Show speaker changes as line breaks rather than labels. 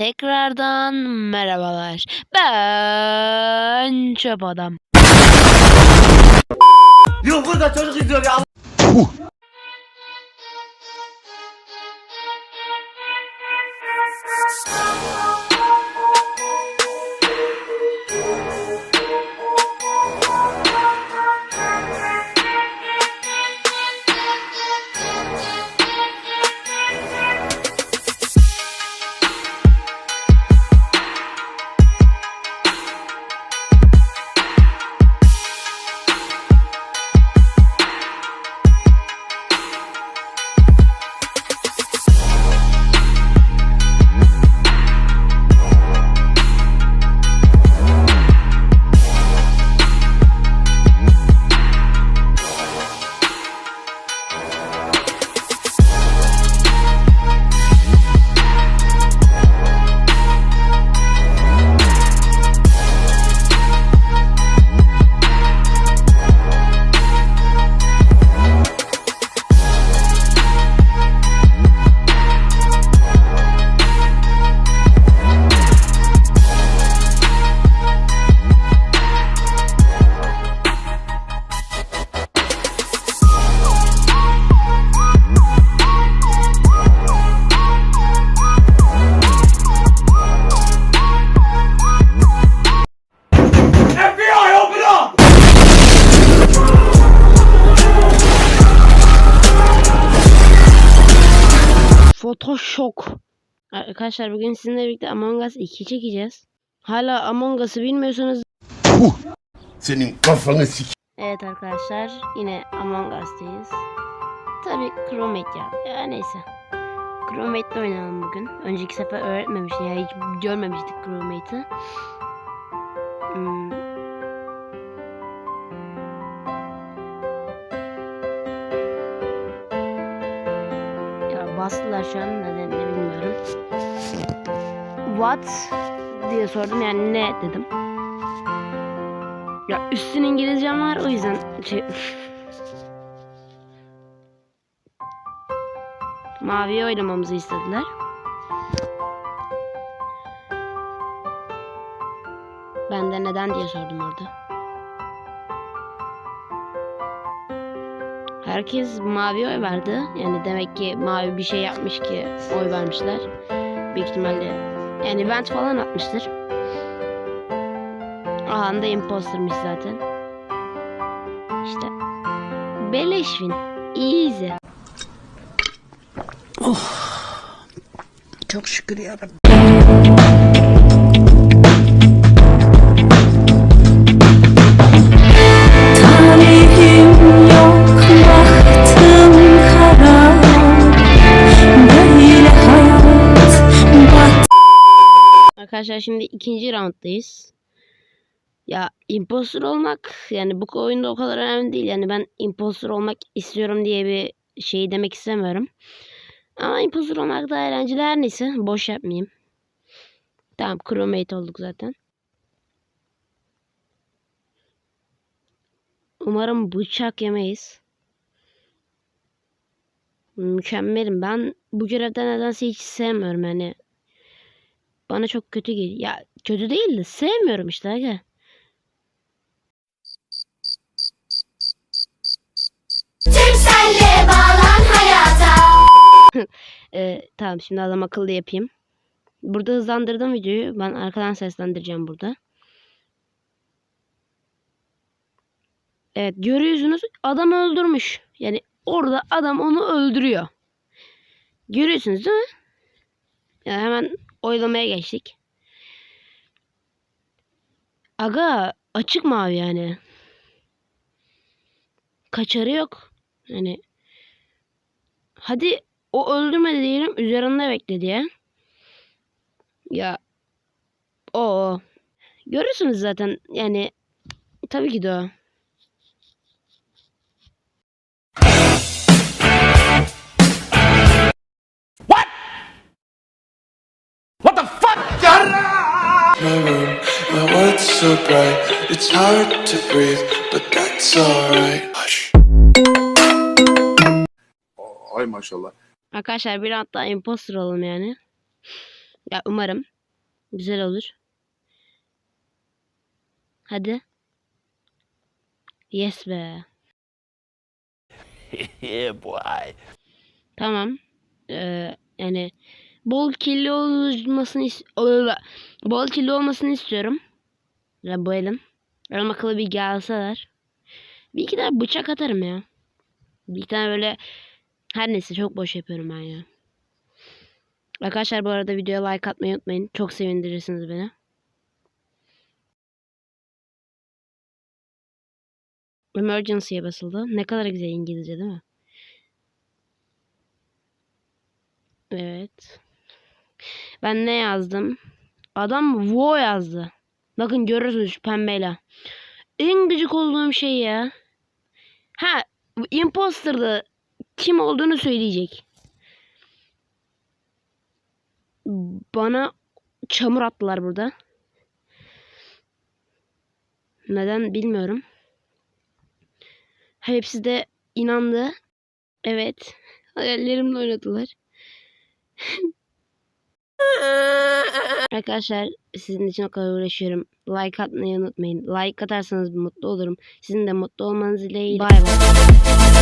Tekrardan merhabalar. Ben çöp adam.
Yok burada çocuk izliyor ya.
Photoshop. Arkadaşlar bugün sizinle birlikte Among Us 2 çekeceğiz. Hala Among Us'ı bilmiyorsanız
Senin kafanı sik.
Evet arkadaşlar yine Among Us'tayız. Tabi Chromate ya. Ya neyse. Chromate'de oynayalım bugün. Önceki sefer öğretmemişti yani hiç görmemiştik Chromate'ı. Hmm. Bastılar şu an bilmiyorum. What diye sordum yani ne dedim. Ya üstün İngilizcem var o yüzden şey... Maviye oynamamızı istediler. Ben de neden diye sordum orada. Herkes mavi oy verdi. Yani demek ki mavi bir şey yapmış ki oy vermişler. Büyük ihtimalle yani vent falan atmıştır. Aha da impostermiş zaten. İşte. Beleş win. Easy.
Çok şükür yarabbim.
Arkadaşlar şimdi ikinci rounddayız. Ya imposter olmak yani bu oyunda o kadar önemli değil. Yani ben imposter olmak istiyorum diye bir şey demek istemiyorum. Ama imposter olmak da eğlenceli her neyse. Boş yapmayayım. Tamam crewmate olduk zaten. Umarım bıçak yemeyiz. Mükemmelim. Ben bu görevden nedense hiç sevmiyorum yani. Bana çok kötü geliyor. Ya kötü değil de sevmiyorum işte aga.
Türkcell'le bağlan hayata.
Ee, tamam şimdi adam akıllı yapayım. Burada hızlandırdım videoyu. Ben arkadan seslendireceğim burada. Evet görüyorsunuz adam öldürmüş. Yani orada adam onu öldürüyor. Görüyorsunuz değil mi? Ya hemen oylamaya geçtik. Aga açık mavi yani. Kaçarı yok. Yani hadi o öldürmedi diyelim üzerinde bekledi ya. Ya o. Görürsünüz zaten yani tabii ki de o.
so bright, it's hard to breathe, but that's alright. Hush.
Ay maşallah.
Arkadaşlar bir hatta imposter olalım yani. Ya umarım güzel olur. Hadi. Yes be.
yeah, boy.
Tamam. Ee, yani bol kirli olmasını bol kirli olmasını istiyorum. Ya bu elin. Benim akıllı bir gelseler. Bir iki tane bıçak atarım ya. Bir iki tane böyle her neyse çok boş yapıyorum ben ya. Arkadaşlar bu arada videoya like atmayı unutmayın. Çok sevindirirsiniz beni. Emergency'ye basıldı. Ne kadar güzel İngilizce değil mi? Evet. Ben ne yazdım? Adam wo yazdı. Bakın görürsünüz şu pembeyle. En gıcık olduğum şey ya. Ha, imposter'da kim olduğunu söyleyecek. Bana çamur attılar burada. Neden bilmiyorum. Hepsi de inandı. Evet. Hayallerimle oynadılar. Arkadaşlar sizin için o kadar uğraşıyorum. Like atmayı unutmayın. Like atarsanız mutlu olurum. Sizin de mutlu olmanız dileğiyle. Bay bay.